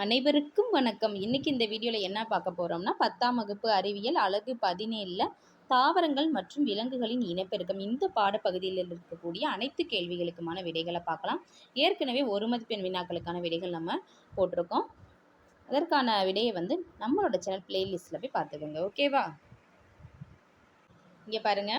அனைவருக்கும் வணக்கம். இன்னைக்கு இந்த வீடியோவில் என்ன பார்க்க போகிறோம்னா பத்தாம் வகுப்பு அறிவியல் அழகு பதினேழில் தாவரங்கள் மற்றும் விலங்குகளின் இனப்பெருக்கம் இந்த பாடப்பகுதியில் இருக்கக்கூடிய அனைத்து கேள்விகளுக்குமான விடைகளை பார்க்கலாம். ஏற்கனவே ஒரு மதிப்பெண் வினாக்களுக்கான விடைகள் நம்ம போட்டிருக்கோம். அதற்கான விடையை வந்து நம்மளோட சேனல் பிளேலிஸ்ட்டில் போய் பார்த்துக்கோங்க. ஓகேவா இங்கே பாருங்க.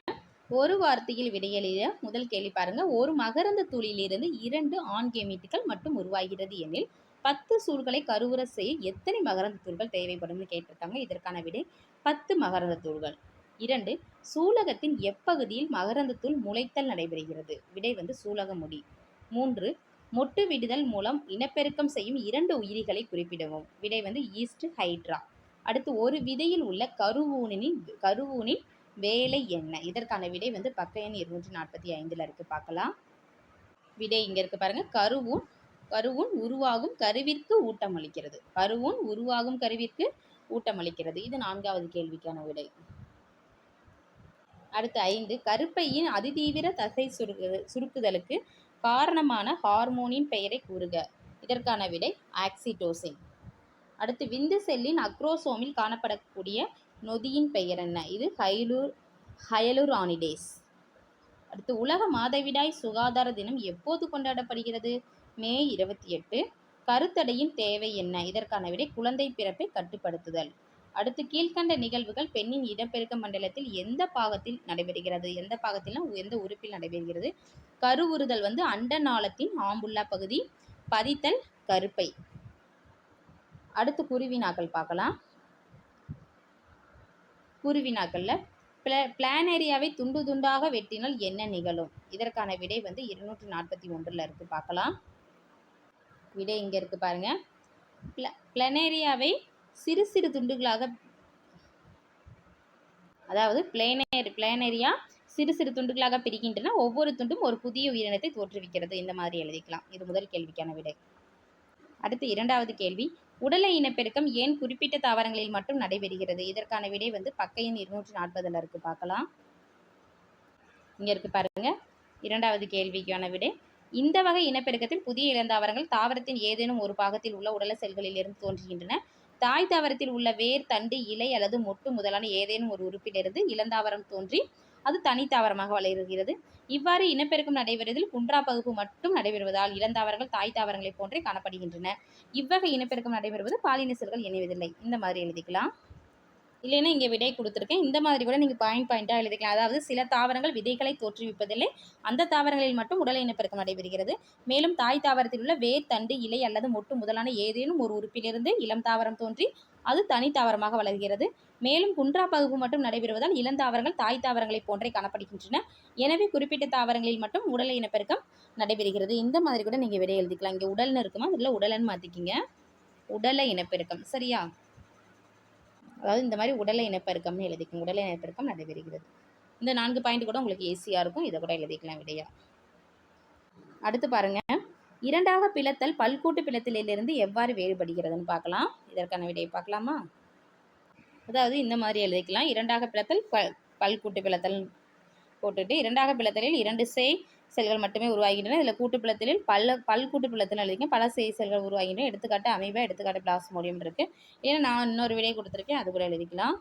ஒரு வார்த்தையில் விடையெழுத முதல் கேள்வி பாருங்க. ஒரு மகரந்த துளியிலிருந்து இரண்டு ஆண் கேமீட்டுகள் மட்டும் உருவாகிறது எனில் பத்து சூழ்களை கருவுற செய்ய எத்தனை மகரந்த தூள்கள் தேவைப்படும்னு கேட்டிருக்காங்க. இதற்கான விடை பத்து மகரந்த தூள்கள். இரண்டு சூலகத்தின் எப்பகுதியில் மகரந்த தூள் முளைத்தல் நடைபெறுகிறது. விடை வந்து சூலக முடி. மூன்று மொட்டு விடுதல் மூலம் இனப்பெருக்கம் செய்யும் இரண்டு உயிரிகளை குறிப்பிடவும். விடை வந்து ஈஸ்ட் ஹைட்ரா. அடுத்து ஒரு விதையில் உள்ள கருவூனின் கருவூனின் வேலை என்ன? இதற்கான விடை வந்து பக்க எண் இருநூற்றி நாற்பத்தி ஐந்தில் இருக்குது பார்க்கலாம். விடை இங்கே இருக்குது பாருங்கள் கருவூன் கருவுன் உருவாகும் கருவிற்கு ஊட்டம் அளிக்கிறது கருவுன் உருவாகும் கருவிற்கு ஊட்டம் அளிக்கிறது இது நான்காவது கேள்விக்கான விடை. அடுத்து ஐந்து. கருப்பையின் அதிதீவிர தசை சுருக்கு சுருக்குதலுக்கு காரணமான ஹார்மோனின் பெயரை கூறுக. இதற்கான விடை ஆக்சிடோசின். அடுத்து விந்து செல்லின் அக்ரோசோமில் காணப்படக்கூடிய நொதியின் பெயர் என்ன? இது ஹைலூர் ஹயலுரானிடேஸ். அடுத்து உலக மாதவிடாய் சுகாதார தினம் எப்போது கொண்டாடப்படுகிறது? மே இருபத்தி எட்டு கருத்தடையின் தேவை என்ன? இதற்கான விடை குழந்தை பிறப்பை கட்டுப்படுத்துதல். அடுத்து கீழ்கண்ட நிகழ்வுகள் பெண்ணின் இடப்பெருக்க மண்டலத்தில் எந்த பாகத்தில் நடைபெறுகிறது? எந்த பாகத்திலும் எந்த உறுப்பில் நடைபெறுகிறது? கருவுறுதல் வந்து அண்ட நாளத்தின் ஆம்புல்லா பகுதி பதித்தல் கருப்பை. அடுத்து குருவினாக்கள் பார்க்கலாம். குருவினாக்களில் பிள பிளானேரியாவை துண்டு துண்டாக வெட்டினால் என்ன நிகழும்? இதற்கான விடை வந்து இருநூற்றி நாற்பத்தி ஒன்றில் இருக்குது பார்க்கலாம். விடை இங்கே இருக்குது பாருங்கள் பிள பிளனேரியாவை சிறு சிறு துண்டுகளாக அதாவது பிளேனேரி பிளேனேரியா சிறு சிறு துண்டுகளாக பிரிக்கின்றன. ஒவ்வொரு துண்டும் ஒரு புதிய உயிரினத்தை தோற்றுவிக்கிறது. இந்த மாதிரி எழுதிக்கலாம். இது முதல் கேள்விக்கான விடை. அடுத்து இரண்டாவது கேள்வி. உடலை இனப்பெருக்கம் ஏன் குறிப்பிட்ட தாவரங்களில் மட்டும் நடைபெறுகிறது? இதற்கான விடை வந்து பக்கையின் இருநூற்றி நாற்பதில் இருக்குது பார்க்கலாம். இங்கே இருக்குது பாருங்கள் இரண்டாவது கேள்விக்கான விடை. இந்த வகை இனப்பெருக்கத்தில் புதிய இளந்தாவரங்கள் தாவரத்தின் ஏதேனும் ஒரு பாகத்தில் உள்ள உடல செல்களில் இருந்து தோன்றுகின்றன. தாய் தாவரத்தில் உள்ள வேர் தண்டு இலை அல்லது மொட்டு முதலான ஏதேனும் ஒரு உறுப்பிலிருந்து இளந்தாவரம் தோன்றி அது தனித்தாவரமாக வளர்கிறது. இவ்வாறு இனப்பெருக்கம் நடைபெறுவதில் குன்றா பகுப்பு மட்டும் நடைபெறுவதால் இளந்தாவரங்கள் தாய் தாவரங்களைப் போன்றே காணப்படுகின்றன. இவ்வகை இனப்பெருக்கம் நடைபெறுவது பாலின செல்கள் இணைவதில்லை. இந்த மாதிரி எழுதிக்கலாம். இல்லைன்னா இங்கே விடை கொடுத்துருக்கேன். இந்த மாதிரி கூட நீங்கள் பாயிண்ட் பாயிண்ட்டாக எழுதிக்கலாம். அதாவது சில தாவரங்கள் விதைகளை தோற்றுவிப்பதில்லை. அந்த தாவரங்களில் மட்டும் உடல் இனப்பெருக்கம் நடைபெறுகிறது மேலும் தாய் தாவரத்தில் உள்ள வேர் தண்டு இலை அல்லது மொட்டு முதலான ஏதேனும் ஒரு உறுப்பிலிருந்து இளம் தாவரம் தோன்றி அது தனி தாவரமாக வளர்கிறது. மேலும் குன்றா பகுப்பு மட்டும் நடைபெறுவதால் இளந்தாவரங்கள் தாய் தாவரங்களைப் போன்றே காணப்படுகின்றன. எனவே குறிப்பிட்ட தாவரங்களில் மட்டும் உடல் இனப்பெருக்கம் நடைபெறுகிறது. இந்த மாதிரி கூட நீங்கள் விடை எழுதிக்கலாம். இங்கே உடல்னு இருக்குமா? அதில் உடலன்னு மாற்றிக்கிங்க உடலை இனப்பெருக்கம். சரியா? அதாவது இந்த மாதிரி உடலை இனப்பெருக்கம்னு எழுதிக்கும். உடலை இனப்பெருக்கம் நடைபெறுகிறது. இந்த நான்கு பாயிண்ட் கூட உங்களுக்கு ஈஸியாக இருக்கும். இதை கூட எழுதிக்கலாம் விடையா. அடுத்து பாருங்க. இரண்டாக பிளத்தல் பல்கூட்டு பிளத்தலிலிருந்து எவ்வாறு வேறுபடுகிறதுன்னு பார்க்கலாம். இதற்கான விடையை பார்க்கலாமா? அதாவது இந்த மாதிரி எழுதிக்கலாம். இரண்டாக பிளத்தல் ப பல்கூட்டு பிளத்தல் போட்டுட்டு இரண்டாக பிளத்தலில் இரண்டு செய் செல்கள் மட்டுமே உருவாகின்றன. இதில் கூட்டுப்பிளத்திலில் பல பல் கூட்டுப்பிளத்தில் எழுதிங்க பல செய் செல்கள் உருவாகின்றன. எடுத்துக்காட்டு அமைப்பா எடுத்துக்காட்டு பிளாஸ்மோடியம் இருக்குது ஏன்னா நான் இன்னொரு விடையை கொடுத்துருக்கேன். அது கூட எழுதிக்கலாம்.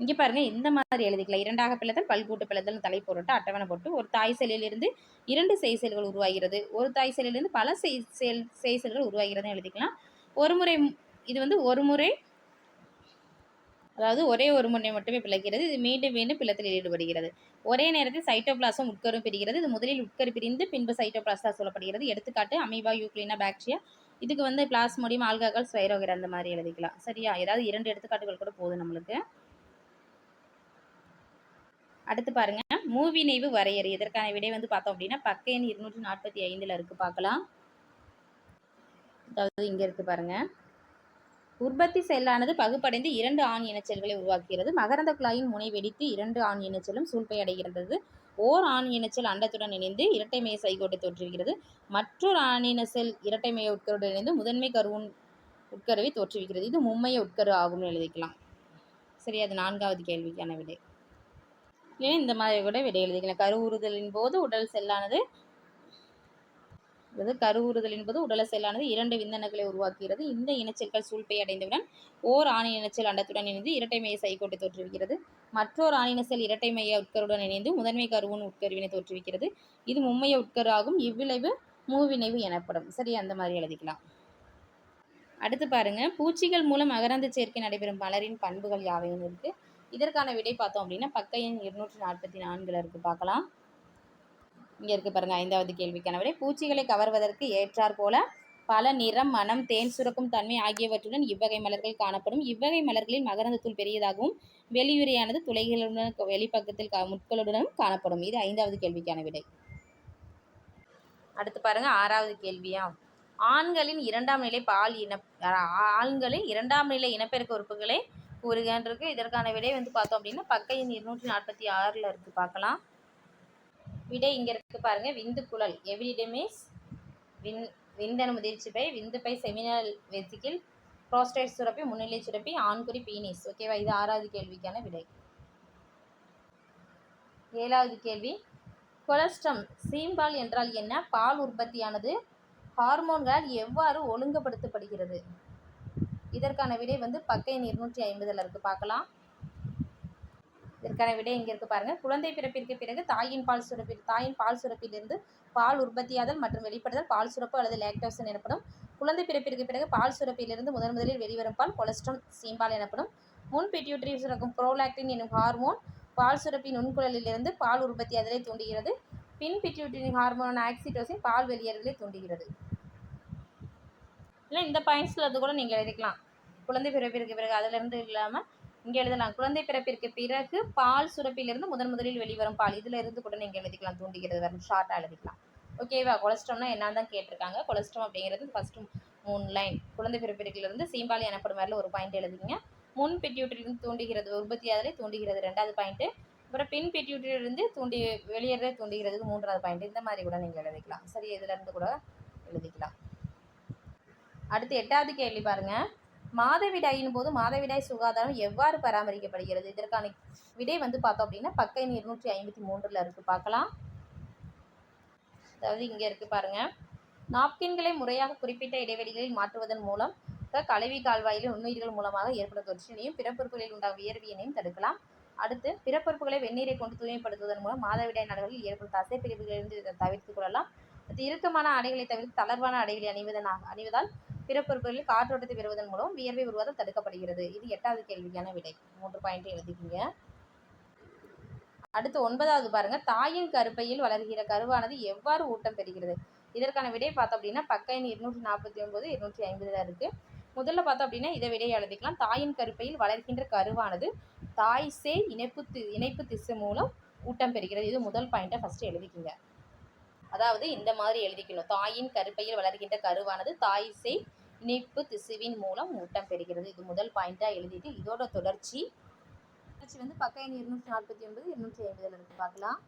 இங்கே பாருங்கள் இந்த மாதிரி எழுதிக்கலாம். இரண்டாக பிளத்தல் பல்கூட்டு பிளத்தல் தலை போட்டு அட்டவணை போட்டு ஒரு தாய் செல்லிலிருந்து இரண்டு செய் செல்கள் உருவாகிறது. ஒரு தாய் செல்லிலிருந்து பல செய் செல் செய் செல்கள் உருவாகிறதுன்னு எழுதிக்கலாம். ஒரு முறை இது வந்து ஒரு முறை அதாவது ஒரே ஒரு முனை மட்டுமே பிளக்கிறது. இது மீண்டும் மீண்டும் பிளத்தில் ஈடுபடுகிறது. ஒரே நேரத்தில் சைட்டோபிளாசம் உட்கரு பிரிகிறது. இது முதலில் உட்கரு பிரிந்து பின்பு சைட்டோபிளாஸ்டா சொல்லப்படுகிறது எடுத்துக்காட்டு அமீபா யூக்ளினா பாக்டீரியா. இதுக்கு வந்து பிளாஸ்மோடியம் ஆல்காகால் ஸ்வைரோகர் அந்த மாதிரி எழுதிக்கலாம். சரியா? ஏதாவது இரண்டு எடுத்துக்காட்டுகள் கூட போதும் நம்மளுக்கு. அடுத்து பாருங்க. மூவி நெய்வு வரையறை. இதற்கான விடை வந்து பார்த்தோம் அப்படின்னா பக்க எண் இருநூற்றி நாற்பத்தி ஐந்தில் இருக்குது பார்க்கலாம். அதாவது இங்கே இருக்குது பாருங்கள் உற்பத்தி செல்லானது பகுப்படைந்து இரண்டு ஆண் இனச்செல்களை உருவாக்குகிறது. மகரந்த குழாயின் முனை வெடித்து இரண்டு ஆண் இனச்செல்லும் சூழ்ப்பை அடைகிறது ஓர் ஆண் இனச்செல் அண்டத்துடன் இணைந்து இரட்டைமைய சைகோட்டை தோற்றுவிக்கிறது. மற்றொரு ஆண் இனச்செல் இரட்டைமைய உட்கருடன் இணைந்து முதன்மை கருவுன் உட்கருவை தோற்றுவிக்கிறது. இது மும்மைய உட்கரு ஆகும்னு எழுதிக்கலாம். சரி அது நான்காவது கேள்விக்கான விடை. ஏன் இந்த மாதிரி கூட விடை எழுதிக்கலாம். கருவுறுதலின் போது உடல் செல்லானது அதாவது கருவுறுதல் என்பது உடல செல்லானது இரண்டு விந்தணுக்களை உருவாக்குகிறது. இந்த இனச்செல்கள் சூழ்பை அடைந்தவுடன் ஓர் ஆணி இனச்சல் அண்டத்துடன் இணைந்து இரட்டை மைய சைக்கோட்டை தோற்றுவிக்கிறது. மற்றொரு ஆணின செல் இரட்டை மைய உட்கருடன் இணைந்து முதன்மை கருவின் உட்கருவினை தோற்றுவிக்கிறது. இது மும்மைய உட்கரு ஆகும் இவ்விளைவு மூவிணைவு எனப்படும். சரி அந்த மாதிரி எழுதிக்கலாம். அடுத்து பாருங்க. பூச்சிகள் மூலம் அகரந்த சேர்க்கை நடைபெறும் மலரின் பண்புகள் யாவையும் இருக்கு. இதற்கான விடை பார்த்தோம் அப்படின்னா பக்க எண் இருநூற்றி நாற்பத்தி நான்குல இருக்கு. பார்க்கலாம். இங்கே இருக்குது பாருங்க ஐந்தாவது கேள்விக்கான விடை பூச்சிகளை கவர்வதற்கு ஏற்றாற் போல பல நிறம் மனம் தேன் சுரக்கும் தன்மை ஆகியவற்றுடன் இவ்வகை மலர்கள் காணப்படும். இவ்வகை மலர்களில் மகரந்த தூள் பெரியதாகவும் வெளியுறையானது துளைகளுடன் வெளிப்பக்கத்தில் முட்களுடனும் காணப்படும். இது ஐந்தாவது கேள்விக்கான விடை. அடுத்து பாருங்க ஆறாவது கேள்வியா? ஆண்களின் இரண்டாம் நிலை பால் இன ஆண்களின் இரண்டாம் நிலை இனப்பெருக்க உறுப்புகளை கூறுகன்றிருக்கு இதற்கான விடை வந்து பார்த்தோம் அப்படின்னா பக்கையின் இருநூற்றி நாற்பத்தி ஆறில் இருக்கு. பார்க்கலாம். விடை இங்க இருக்கு பாருங்க. விந்து குழல். எவிடிடமிஸ் வின் விந்தணு முதிர்ச்சிப்பை விந்துப்பை செமினல் வெசிக்கில் புரோஸ்டேட் சுரப்பி முன்னிலை சுரப்பி ஆண்குறி பீனிஸ் ஓகேவா இது ஆறாவது கேள்விக்கான விடை. ஏழாவது கேள்வி. கொலஸ்ட்ரம் சீம்பால் என்றால் என்ன? பால் உற்பத்தியானது ஹார்மோன்களால் எவ்வாறு ஒழுங்குபடுத்தப்படுகிறது? இதற்கான விடை வந்து பக்கை இருநூற்றி ஐம்பதில் இருக்குது பார்க்கலாம். இதற்கான விடை இங்கே இருக்கு பாருங்கள் குழந்தை பிறப்பிற்கு பிறகு தாயின் பால் சுரப்பி தாயின் பால் சுரப்பிலிருந்து பால் உற்பத்தியாதல் மற்றும் வெளிப்படுதல் பால் சுரப்பு அல்லது லேக்டோசன் எனப்படும். குழந்தை பிறப்பிற்கு பிறகு பால் சுரப்பிலிருந்து முதன் முதலில் வெளிவரும் பால் கொலஸ்ட்ரம் சீம்பால் எனப்படும். முன் பிட்யூட்டரி சுரக்கும் ப்ரோலாக்டின் எனும் ஹார்மோன் பால் சுரப்பின் நுண்குழலிலிருந்து பால் உற்பத்தியாதலை தூண்டுகிறது. பின் பிட்யூட்டரி ஹார்மோன் ஆக்சிடோசின் பால் வெளியேறுதலை தூண்டுகிறது. இல்லை இந்த பாயிண்ட்ஸில் அது கூட நீங்கள் எழுதிக்கலாம். குழந்தை பிறப்பிற்கு பிறகு அதிலிருந்து இல்லாமல் இங்கே எழுதலாம். குழந்தை பிறப்பிற்கு பிறகு பால் சுரப்பிலிருந்து முதன் முதலில் வெளிவரும் பால். இதில் இருந்து கூட நீங்கள் எழுதிக்கலாம். தூண்டுகிறது வரும். ஷார்ட்டாக எழுதிக்கலாம். ஓகேவா கொலஸ்ட்ரம்னா என்னன்னு தான் கேட்டிருக்காங்க. கொலஸ்ட்ரம் அப்படிங்கிறது ஃபஸ்ட்டு மூணு லைன் குழந்தை பிறப்பிற்கிலிருந்து சீம்பால் எனப்படும் மாதிரில ஒரு பாயிண்ட் எழுதிங்க முன் பிட்யூட்டரிலிருந்து தூண்டுகிறது உற்பத்தியாதலை தூண்டுகிறது ரெண்டாவது பாயிண்ட்டு அப்புறம் பின் பிட்யூட்டரிலிருந்து தூண்டி வெளியேறதை தூண்டுகிறது மூன்றாவது பாயிண்ட் இந்த மாதிரி கூட நீங்கள் எழுதிக்கலாம். சரி இதிலிருந்து கூட எழுதிக்கலாம். அடுத்து எட்டாவது கேள்வி பாருங்கள் மாதவிடாயின் போது மாதவிடாய் சுகாதாரம் எவ்வாறு பராமரிக்கப்படுகிறது? இதற்கான விடை வந்து பார்த்தோம் அப்படின்னா பக்க எண் இருநூற்றி ஐம்பத்தி மூன்றில் இருக்குது பார்க்கலாம். அதாவது இங்கே இருக்குது பாருங்கள் நாப்கின்களை முறையாக குறிப்பிட்ட இடைவெளிகளில் மாற்றுவதன் மூலம் க- கலவி கால்வாயில் நுண்ணுயிர்கள் மூலமாக ஏற்படும் தொற்றினையும் பிறப்புறுப்புகளில் உண்டாகும் வியர்வியனையும் தடுக்கலாம். அடுத்து பிறப்புறுப்புகளை வெந்நீரை கொண்டு தூய்மைப்படுத்துவதன் மூலம் மாதவிடாய் நாடுகளில் ஏற்படும் தசை பிரிவுகளிலிருந்து தவிர்த்துக் கொள்ளலாம். அடுத்து இறுக்கமான ஆடைகளை தவிர்த்து தளர்வான ஆடைகளை அணிவதன் அணிவதால் பிறப்புறுப்புகளில் காற்றோட்டத்தை பெறுவதன் மூலம் வியர்வை உருவாதல் தடுக்கப்படுகிறது. இது எட்டாவது கேள்விக்கான விடை. மூன்று பாயிண்ட் எழுதிக்கிங்க. அடுத்து ஒன்பதாவது பாருங்க. தாயின் கருப்பையில் வளர்கிற கருவானது எவ்வாறு ஊட்டம் பெறுகிறது? இதற்கான விடை பார்த்தோம் அப்படின்னா பக்கையின் இருநூற்றி நாற்பத்தி ஒன்பது இருநூற்றி ஐம்பதுல இருக்கு. முதல்ல பார்த்தோம் அப்படின்னா இதை விடையை எழுதிக்கலாம். தாயின் கருப்பையில் வளர்கின்ற கருவானது தாய் சேய் இணைப்பு தி- இணைப்பு திசு மூலம் ஊட்டம் பெறுகிறது. இது முதல் பாயிண்ட்டை ஃபஸ்ட்டு எழுதிக்கிங்க. அதாவது இந்த மாதிரி எழுதிக்கணும். தாயின் கருப்பையில் வளர்கின்ற கருவானது தாய் சேய் இணைப்பு திசுவின் மூலம் ஊட்டம் பெறுகிறது. இது முதல் பாயிண்ட்டாக எழுதிட்டு இதோட தொடர்ச்சி. தொடர்ச்சி வந்து பக்க எண் இருநூற்றி நாற்பத்தி ஒன்பது இருநூற்றி ஐம்பதுல இருக்கு பார்க்கலாம்.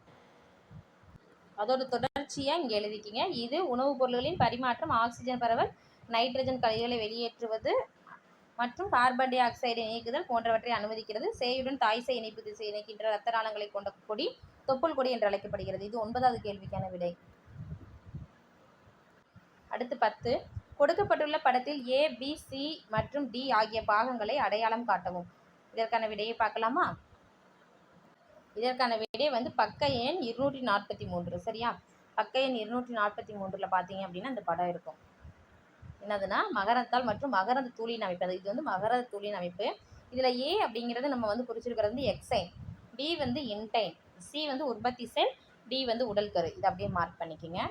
அதோட தொடர்ச்சியாக இங்கே எழுதிக்கிங்க. இது உணவுப் பொருள்களின் பரிமாற்றம் ஆக்சிஜன் பரவல் நைட்ரஜன் கழிவுகளை வெளியேற்றுவது மற்றும் கார்பன் டை ஆக்சைடு நீக்குதல் போன்றவற்றை அனுமதிக்கிறது. சேயுடன் தாய்சை இணைப்பு திசை இணைக்கின்ற இரத்த நாளங்களை கொண்ட கொடி தொப்புள் கொடி என்று அழைக்கப்படுகிறது. இது ஒன்பதாவது கேள்விக்கான விடை. அடுத்து பத்து. கொடுக்கப்பட்டுள்ள படத்தில் ஏ பி சி மற்றும் டி ஆகிய பாகங்களை அடையாளம் காட்டவும். இதற்கான விடையை பார்க்கலாமா? இதற்கான விடை வந்து பக்க எண் இருநூற்றி நாற்பத்தி மூன்று. சரியா? பக்க எண் இருநூற்றி நாற்பத்தி மூன்றில் பார்த்தீங்க அப்படின்னா அந்த படம் இருக்கும். என்னதுன்னா மகரத்தால் மற்றும் மகரந்த தூளின் அமைப்பு. அது இது வந்து மகரந்த தூளின் அமைப்பு. இதில் ஏ அப்படிங்கிறது நம்ம வந்து குறிச்சிருக்கிறது வந்து எக்ஸைன். பி வந்து இன்டைன் சி வந்து உற்பத்தி செல். டி வந்து உடல் கரு. இதை அப்படியே மார்க் பண்ணிக்கோங்க.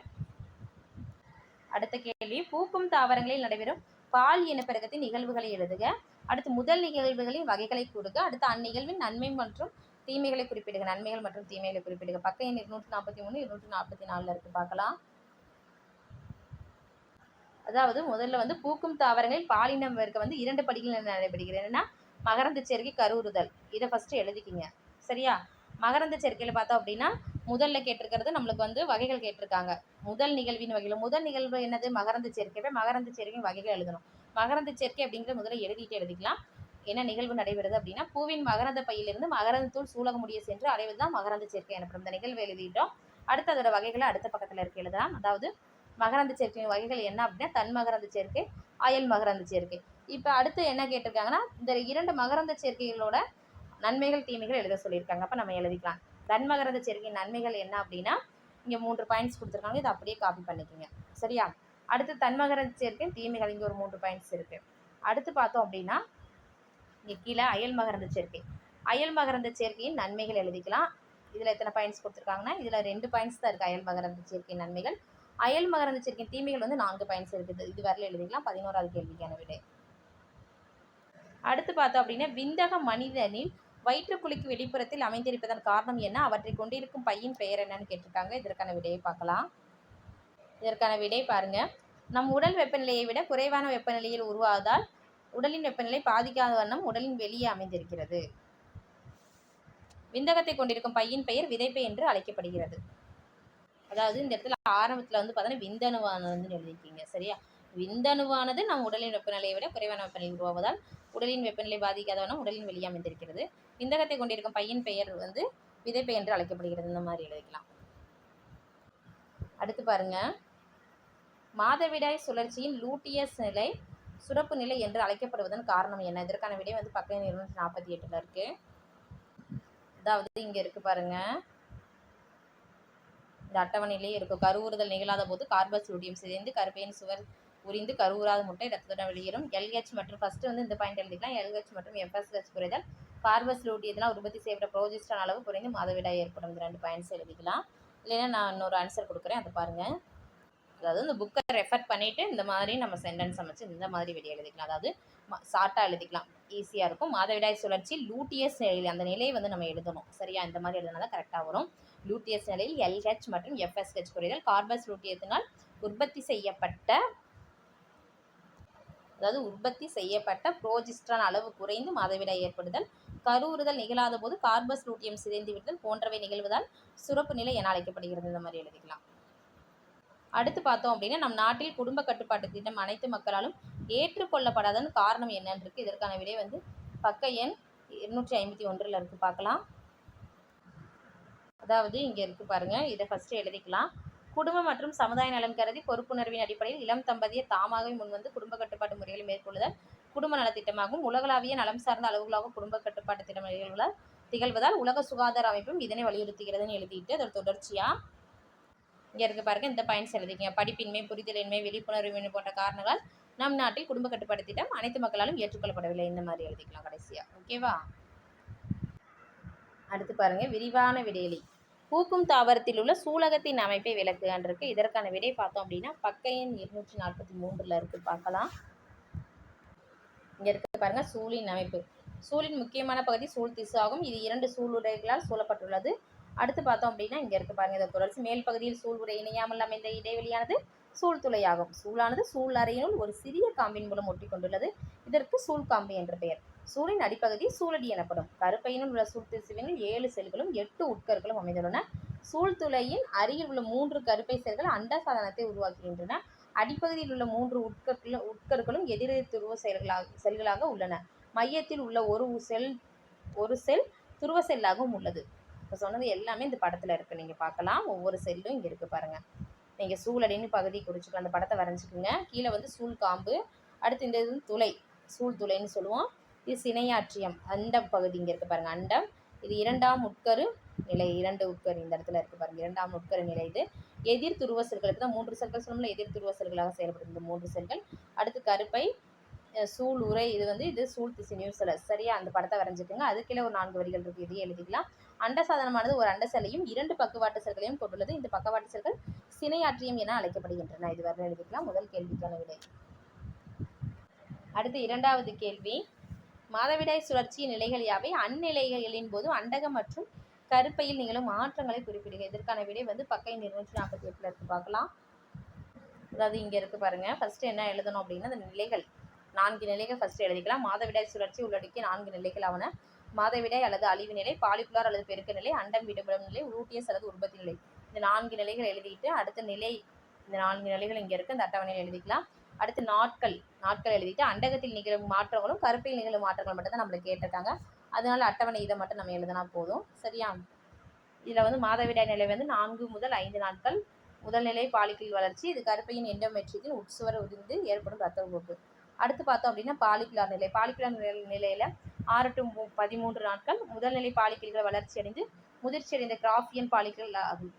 அடுத்த கேள்வி. பூக்கும் தாவரங்களில் நடைபெறும் பால் இனப்பெருக்கத்தின் நிகழ்வுகளை எழுதுக. அடுத்து முதல் நிகழ்வுகளின் வகைகளை கூறுக. அடுத்து அந்நிகழ்வின் நன்மை மற்றும் தீமைகளை குறிப்பிடுக. நன்மைகள் மற்றும் தீமைகளை குறிப்பிடுக. பக்க எண் இருநூற்றி நாற்பத்தி மூணு இருநூற்றி நாற்பத்தி நாலில் இருக்கு. பார்க்கலாம். அதாவது முதல்ல வந்து பூக்கும் தாவரங்களில் பாலினம் பெருக்க வந்து இரண்டு படிகள் நடைபெறுகிறது என்னன்னா மகரந்த சேர்க்கை கருவுறுதல். இதை ஃபர்ஸ்ட் எழுதிக்கிங்க. சரியா? மகரந்த சேர்க்கையில் பார்த்தோம் அப்படின்னா முதல்ல கேட்டிருக்கிறது நம்மளுக்கு வந்து வகைகள் கேட்டிருக்காங்க. முதல் நிகழ்வின் வகையில் முதல் நிகழ்வு என்னது? மகரந்த சேர்க்கை. அப்ப மகரந்த சேர்க்கையின் வகைகள் எழுதணும். மகரந்த சேர்க்கை அப்படிங்கிற முதல்ல எழுதிட்டு எழுதிக்கலாம். என்ன நிகழ்வு நடைபெறுது அப்படின்னா பூவின் மகரந்த பையிலிருந்து மகரந்த தூள் சூலக முடிய சென்று அடைவது தான் மகரந்த சேர்க்கை எனப்படும். இந்த நிகழ்வு எழுதிட்டோம். அடுத்து அதோட வகைகளை அடுத்த பக்கத்தில் இருக்க எழுதலாம். அதாவது மகரந்த சேர்க்கையின் வகைகள் என்ன அப்படின்னா தன் மகரந்த சேர்க்கை அயல் மகரந்த சேர்க்கை. இப்போ அடுத்து என்ன கேட்டிருக்காங்கன்னா இந்த இரண்டு மகரந்த சேர்க்கைகளோட நன்மைகள் தீமைகள் எழுத சொல்லியிருக்காங்க. அப்போ நம்ம எழுதிக்கலாம். தன்மகரந்த சேர்க்கையின் நன்மைகள் என்ன அப்படின்னா இங்கே மூன்று பாயிண்ட்ஸ் கொடுத்துருக்காங்க. இதை அப்படியே காப்பி பண்ணிக்கோங்க. சரியா? அடுத்து தன்மகரந்த சேர்க்கை தீமைகள் இங்கே ஒரு மூன்று பாயிண்ட்ஸ் இருக்குது அடுத்து பார்த்தோம் அப்படின்னா இங்கே கீழே அயல் மகரந்த சேர்க்கை. அயல் மகரந்த சேர்க்கையின் நன்மைகள் எழுதிக்கலாம். இதில் எத்தனை பாயிண்ட்ஸ் கொடுத்துருக்காங்கன்னா இதில் ரெண்டு பாயிண்ட்ஸ் தான் இருக்குது அயல் மகரந்த சேர்க்கை நன்மைகள். அயல் மகரந்த சேர்க்கை தீமைகள் வந்து நான்கு பாயிண்ட்ஸ் இருக்குது. இது வரல எழுதிக்கலாம். பதினோராவது கேள்விக்கான விடை. அடுத்து பார்த்தோம் அப்படின்னா விந்தக மனிதனில் வயிற்றுக்குழிக்கு வெளிப்புறத்தில் அமைந்திருப்பதன் காரணம் என்ன? அவற்றை கொண்டிருக்கும் பையின் பெயர் என்னன்னு கேட்டிருக்காங்க. இதற்கான விடையை பார்க்கலாம். இதற்கான விடை பாருங்க. நம் உடல் வெப்பநிலையை விட குறைவான வெப்பநிலையில் உருவாவதால் உடலின் வெப்பநிலை பாதிக்காத வண்ணம் உடலின் வெளியே அமைந்திருக்கிறது. விந்தகத்தை கொண்டிருக்கும் பையின் பெயர் விதைப்பை என்று அழைக்கப்படுகிறது. அதாவது இந்த இடத்துல ஆரம்பத்தில் வந்து பார்த்தோன்னா விந்தணுவானதுன்னு எழுதிருக்கீங்க சரியா? விந்தணுவானது நம் உடலின் வெப்பநிலையை விட குறைவான வெப்பநிலை உருவாவதால் உடலின் வெப்பநிலை பாதிக்காத வண்ணம் உடலின் வெளியே அமைந்திருக்கிறது. விந்தகத்தை கொண்டிருக்கும் பையன் பெயர் வந்து விதைப்பை என்று அழைக்கப்படுகிறது. இந்த மாதிரி எழுதிக்கலாம். அடுத்து பாருங்க. மாதவிடாய் சுழற்சியின் லூட்டியஸ் நிலை சுரப்பு நிலை என்று அழைக்கப்படுவதன் காரணம் என்ன? இதற்கான விடை வந்து பக்கம் இருநூற்றி நாற்பத்தி எட்டில் இருக்கு. அதாவது இங்கே இருக்கு பாருங்க. இந்த அட்டவணையிலேயே இருக்கும். கருவுறுதல் நிகழாத போது கார்பஸ் லூட்டியம் சிதைந்து கருப்பையின் சுவர் உரிந்து கருவுறாத முட்டை ரத்தத்துடன் வெளியேறும். எல்ஹெச் மற்றும் ஃபஸ்ட்டு வந்து இந்த பாயிண்ட் எழுதிக்கலாம். எல்ஹெச் மற்றும் எஃப்எஸ்ஹெச் குறைதல் கார்பஸ் லூட்டியத்தினால் உற்பத்தி செய்யப்பட்ட ப்ரோஜிஸ்டான் அளவு குறைந்து மாதவிடாய் ஏற்படும். இந்த ரெண்டு பாயிண்ட்ஸ் எழுதிக்கலாம். இல்லைன்னா நான் இன்னொரு ஆன்சர் கொடுக்குறேன். அதை பாருங்கள் அதாவது இந்த புக்கை ரெஃபர் பண்ணிவிட்டு இந்த மாதிரி நம்ம சென்டென்ஸ் அமைச்சு இந்த மாதிரி வெளியே எழுதிக்கலாம். அதாவது ஷார்ட்டாக எழுதிக்கலாம். ஈஸியாக இருக்கும். மாதவிடாய் சுழற்சி லூட்டியஸ் நிலையில் அந்த நிலையை வந்து நம்ம எழுதணும். சரியா? இந்த மாதிரி எழுதினா தான் கரெக்டாக வரும். லூட்டியஸ் நிலையில் எல்ஹெச் மற்றும் எஃப்எஸ்ஹெச் குறைதல். கார்பஸ் லூட்டியத்தினால் உற்பத்தி செய்யப்பட்ட அதாவது உற்பத்தி செய்யப்பட்ட புரோஜிஸ்ட்ரான் அளவு குறைந்து மாதவிடாய் ஏற்படுதல். கருவுறுதல் நிகழாத போது கார்பஸ் லூட்டியம் சிதைந்து விடுதல் போன்றவை நிகழ்வதால் சுரப்பு நிலை என அழைக்கப்படுகிறது. இந்த மாதிரி எழுதிக்கலாம். அடுத்து பார்த்தோம் அப்படின்னா நம் நாட்டில் குடும்ப கட்டுப்பாட்டு திட்டம் அனைத்து மக்களாலும் ஏற்றுக்கொள்ளப்படாதன் காரணம் என்னன்னு இருக்கு. இதற்கான விடை வந்து பக்க எண் இருநூற்றி ஐம்பத்தி ஒன்றில் இருக்குது பார்க்கலாம். அதாவது இங்கே இருக்குது பாருங்கள் இதை ஃபஸ்ட்டு எழுதிக்கலாம். குடும்பம் மற்றும் சமுதாய நலன் கருதி பொறுப்புணர்வின் அடிப்படையில் இளம் தம்பதியை தாமாகவே முன்வந்து குடும்ப கட்டுப்பாட்டு முறைகளை மேற்கொள்ளுதல் குடும்ப நலத்திட்டமாகவும் உலகளாவிய நலம் சார்ந்த அளவுகளாக குடும்ப கட்டுப்பாட்டு திட்டம் நிகழ்வுகளால் திகழ்வதால் உலக சுகாதார அமைப்பும் இதனை வலியுறுத்துகிறதுன்னு எழுதிட்டு அதோட தொடர்ச்சியாக இங்கே இருக்க பாருங்க. இந்த பாயிண்ட்ஸ் எழுதிக்கங்க படிப்பின்மை புரிதலின்மை விழிப்புணர்வின்மை போன்ற காரணங்களால் நம் நாட்டில் குடும்ப கட்டுப்பாட்டு திட்டம் அனைத்து மக்களாலும் ஏற்றுக்கொள்ளப்படவில்லை. இந்த மாதிரி எழுதிக்கலாம் கடைசியாக ஓகேவா அடுத்து பாருங்க. விரிவான விடையலி. பூக்கும் தாவரத்தில் உள்ள சூலகத்தின் அமைப்பை விளக்குகன்றிருக்கு இதற்கான விடை பார்த்தோம் அப்படின்னா பக்கையின் இருநூற்றி நாற்பத்தி மூன்றில் இருக்குது பார்க்கலாம். இங்கே இருக்க பாருங்க சூழின் அமைப்பு. சூழின் முக்கியமான பகுதி சூழ் திசு ஆகும். இது இரண்டு சூளுடைகளால் சூழப்பட்டுள்ளது. அடுத்து பார்த்தோம் அப்படின்னா இங்கே இருக்கு பாருங்க இந்த தொடர்ச்சி. மேல் பகுதியில் சூழ் உரை இணையாமல் அமைந்த இடைவெளியானது சூழ்துளையாகும் சூழானது சூழ் அறையினுள் ஒரு சிறிய காம்பின் மூலம் ஒட்டி கொண்டுள்ளது இதற்கு சூழ் காம்பு என்ற பெயர். சூழின் அடிப்பகுதி சூழடி எனப்படும். கருப்பையினுள் உள்ள சூழ் திசுவினில் ஏழு செல்களும் எட்டு உட்கருக்களும் அமைந்துள்ளன. சூழ்துளையின் அருகில் உள்ள மூன்று கருப்பை செல்கள் அண்டசாதனத்தை உருவாக்குகின்றன. அடிப்பகுதியில் உள்ள மூன்று உட்கற்களும் உட்கருக்களும் எதிரெதிர் துருவ செயல்களாக செல்களாக உள்ளன. மையத்தில் உள்ள ஒரு செல் ஒரு செல் துருவ செல்லாகவும் உள்ளது. இப்போ சொன்னது எல்லாமே இந்த படத்தில் இருக்குது நீங்கள் பார்க்கலாம். ஒவ்வொரு செல்லும் இங்கே இருக்குது பாருங்கள் நீங்கள் சூழலின்னு பகுதி குறிச்சிக்கலாம் அந்த படத்தை வரைஞ்சிக்கோங்க. கீழே வந்து சூழ் காம்பு அடுத்து இந்த இது துளை சூழ் துளைன்னு சொல்லுவோம். இது சினையாற்றியம் அண்டம் பகுதி இங்கே இருக்குது பாருங்கள் அண்டம் இது இரண்டாம் உட்கரு நிலை இரண்டு உட்கரு இந்த இடத்துல இருக்குது பாருங்கள் இரண்டாம் உட்கரு நிலை இது. எதிர் துருவ செல்களுக்கு தான் மூன்று செல்கள் சொல்லணும்ல எதிர் துருவ செல்களாக செயல்படும் இந்த மூன்று செல்கள். அடுத்து கருப்பை சூழ் உரை இது வந்து இது சூழ் திசை நியூசலஸ் சரியா அந்த படத்தை வரைஞ்சிக்கோங்க. அது கீழே ஒரு நான்கு வரிகள் இருக்குது இதையே எழுதிக்கலாம். அண்ட சாதனமானது ஒரு அண்ட செல்லையும் இரண்டு பக்கவாட்டு செல்களையும் கொண்டுள்ளது. இந்த பக்கவாட்டு செல்கள் சினையாற்றியம் என அழைக்கப்படுகின்றன. இது வரை எழுதிக்கலாம். முதல் கேள்விக்கான விடை. அடுத்து இரண்டாவது கேள்வி. மாதவிடாய் சுழற்சி நிலைகள் யாவை? அந்நிலைகளின் போது அண்டகம் மற்றும் கருப்பையில் நிகழும் மாற்றங்களை குறிப்பிடுக. இதற்கான விடை வந்து பக்கை இருநூற்றி நாற்பத்தி எட்டில் இருக்கு. பார்க்கலாம். அதாவது இங்கே இருக்கு பாருங்க. ஃபர்ஸ்ட் என்ன எழுதணும் அப்படின்னா அந்த நிலைகள். நான்கு நிலைகள் ஃபர்ஸ்ட் எழுதிக்கலாம். மாதவிடாய் சுழற்சி உள்ளடக்கிய நான்கு நிலைகள் ஆவன. மாதவிடாய் அல்லது அழிவு நிலை பாலிகுலார் அல்லது பெருக்க நிலை அண்டம் விடுபடும் நிலை ரூட்டியஸ் அல்லது உற்பத்தி நிலை. இந்த நான்கு நிலைகள் எழுதிட்டு அடுத்த நிலை இந்த நான்கு நிலைகள் இங்கே இருக்குது அந்த அட்டவணையில் எழுதிக்கலாம். அடுத்து நாட்கள் நாட்கள் எழுதிட்டு அண்டகத்தில் நிகழும் மாற்றங்களும் கருப்பில் நிகழும் மாற்றங்கள் மட்டும் தான் நம்மளுக்கு கேட்டிருக்காங்க. அதனால அட்டவணை இதை மட்டும் நம்ம எழுதினா போதும். சரியா? இதில் வந்து மாதவிடாய் நிலை வந்து நான்கு முதல் ஐந்து நாட்கள். முதல்நிலை பாலிக்கில் வளர்ச்சி இது கருப்பையின் எண்டோமெட்ரிக்கில் உட்சுவர் உதிர்ந்து ஏற்படும் ரத்த உப்பு அடுத்து பார்த்தோம் அப்படின்னா பாலிகுலார் நிலை. பாலிகுலார் நிலை நிலையில் ஆறு டு மு- பதிமூன்று நாட்கள். முதல்நிலை பாலிக்கில்கள் வளர்ச்சி அடைந்து முதிர்ச்சி அடைந்த கிராஃபியன் பாலிக்கல்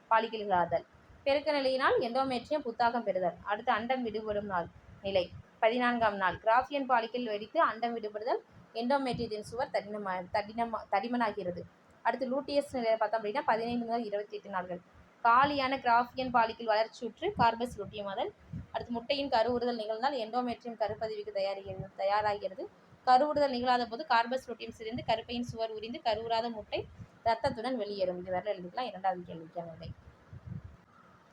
பாலிக்கல்களாதல் பெருக்க நிலையினால் எண்டோமெட்ரியம் புத்தாக்கம் பெறுதல். அடுத்து அண்டம் விடுபடும் நாள். நிலை. பதினான்காம் நாள். கிராஃபியன் பாலிக்கல் வெடித்து அண்டம் விடுபடுதல் எண்டோமெட்ரியத்தின் சுவர் தடினமா தடினமா தடிமனாகிறது. அடுத்து லூட்டியஸ் நிலையை பார்த்தோம் அப்படின்னா பதினைந்து முதல் இருபத்தி எட்டு நாட்கள் காலியான கிராஃபியன் பாலிக்கிள் வளர்ச்சியுற்று கார்பஸ் லூட்டியமாதல் அடுத்து முட்டையின் கருவுறுதல் நிகழ்ந்தால் எண்டோமெட்ரியம் கருப்பதிவுக்கு தயாரிக்கிறது தயாராகிறது. கருவுறுதல் நிகழாத போது கார்பஸ் லூட்டியம் சிதைந்து கருப்பையின் சுவர் உரிந்து கருவுறாத முட்டை ரத்தத்துடன் வெளியேறும். இது வரல எழுதிக்கலாம். இரண்டாவது கேள்விக்கான விடை